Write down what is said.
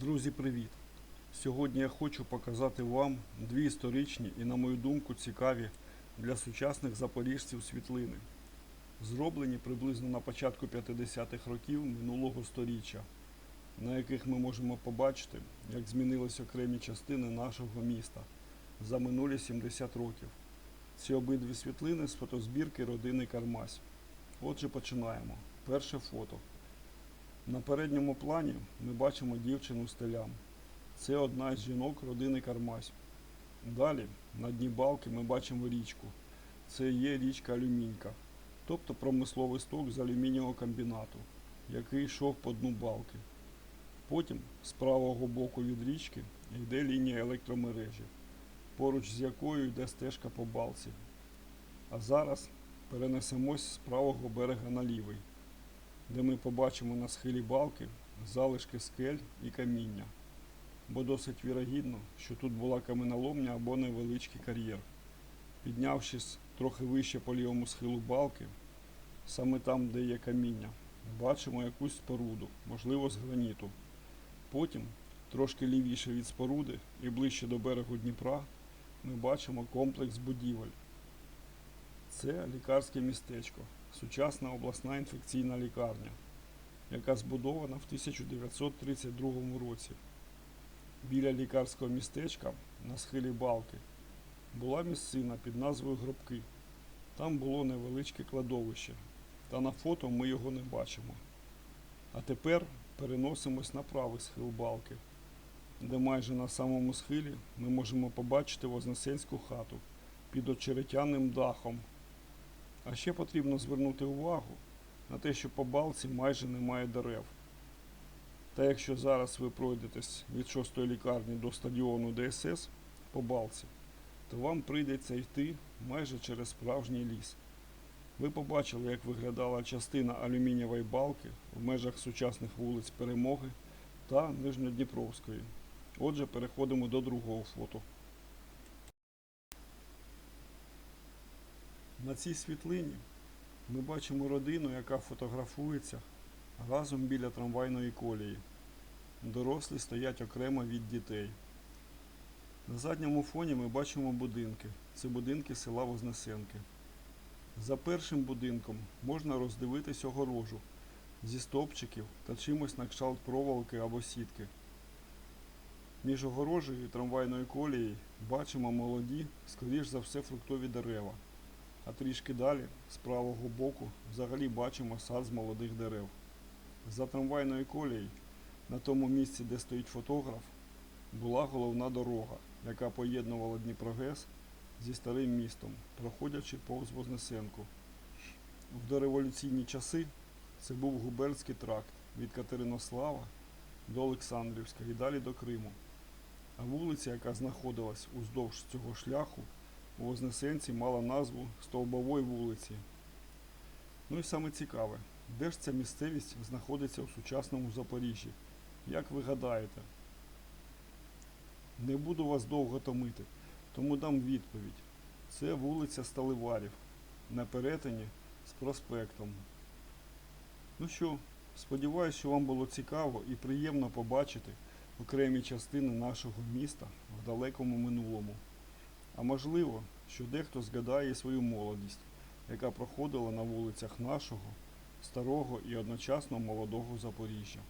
Друзі, привіт! Сьогодні я хочу показати вам дві історичні і, на мою думку, цікаві для сучасних запоріжців світлини. Зроблені приблизно на початку 50-х років минулого століття, на яких ми можемо побачити, як змінились окремі частини нашого міста за минулі 70 років. Ці обидві світлини з фотозбірки родини Кармась. Отже, починаємо. Перше фото. На передньому плані ми бачимо дівчину з телям. Це одна з жінок родини Кармась. Далі на дні балки ми бачимо річку. Це є річка Алюмінька, тобто промисловий сток з алюмінієвого комбінату, який йшов по дну балки. Потім з правого боку від річки йде лінія електромережі, поруч з якою йде стежка по балці. А зараз перенесемось з правого берега на лівий де ми побачимо на схилі балки залишки скель і каміння. Бо досить вірогідно, що тут була каменоломня або невеличкий кар'єр. Піднявшись трохи вище по лівому схилу балки, саме там, де є каміння, бачимо якусь споруду, можливо, з граніту. Потім, трошки лівіше від споруди і ближче до берегу Дніпра, ми бачимо комплекс будівель. Це лікарське містечко, сучасна обласна інфекційна лікарня, яка збудована в 1932 році. Біля лікарського містечка на схилі балки була місцина під назвою Гробки. Там було невеличке кладовище, та на фото ми його не бачимо. А тепер переносимось на правий схил балки, де майже на самому схилі ми можемо побачити Вознесенську хату під очеретяним дахом. А ще потрібно звернути увагу на те, що по балці майже немає дерев. Та якщо зараз ви пройдетесь від 6-ї лікарні до стадіону ДСС по балці, то вам прийдеться йти майже через справжній ліс. Ви побачили, як виглядала частина алюмінієвої балки в межах сучасних вулиць Перемоги та Нижньодніпровської. Отже, переходимо до другого фото. На цій світлині ми бачимо родину, яка фотографується разом біля трамвайної колії. Дорослі стоять окремо від дітей. На задньому фоні ми бачимо будинки. Це будинки села Вознесенки. За першим будинком можна роздивитись огорожу зі стовпчиків та чимось на кшталт проволоки або сітки. Між огорожею і трамвайною колією бачимо молоді, скоріш за все, фруктові дерева. А трішки далі, з правого боку, взагалі бачимо сад з молодих дерев. За трамвайною колією, на тому місці, де стоїть фотограф, була головна дорога, яка поєднувала Дніпрогес зі старим містом, проходячи повз Вознесенку. В дореволюційні часи це був губернський тракт від Катеринослава до Олександрівська і далі до Криму. А вулиця, яка знаходилась уздовж цього шляху, у Вознесенці мала назву Стовбової вулиці. Ну і саме цікаве, де ж ця місцевість знаходиться у сучасному Запоріжжі? Як ви гадаєте? Не буду вас довго томити, тому дам відповідь. Це вулиця Сталеварів на перетині з проспектом. Ну що, сподіваюся, що вам було цікаво і приємно побачити окремі частини нашого міста в далекому минулому. А можливо, що дехто згадає свою молодість, яка проходила на вулицях нашого старого і одночасно молодого Запоріжжя.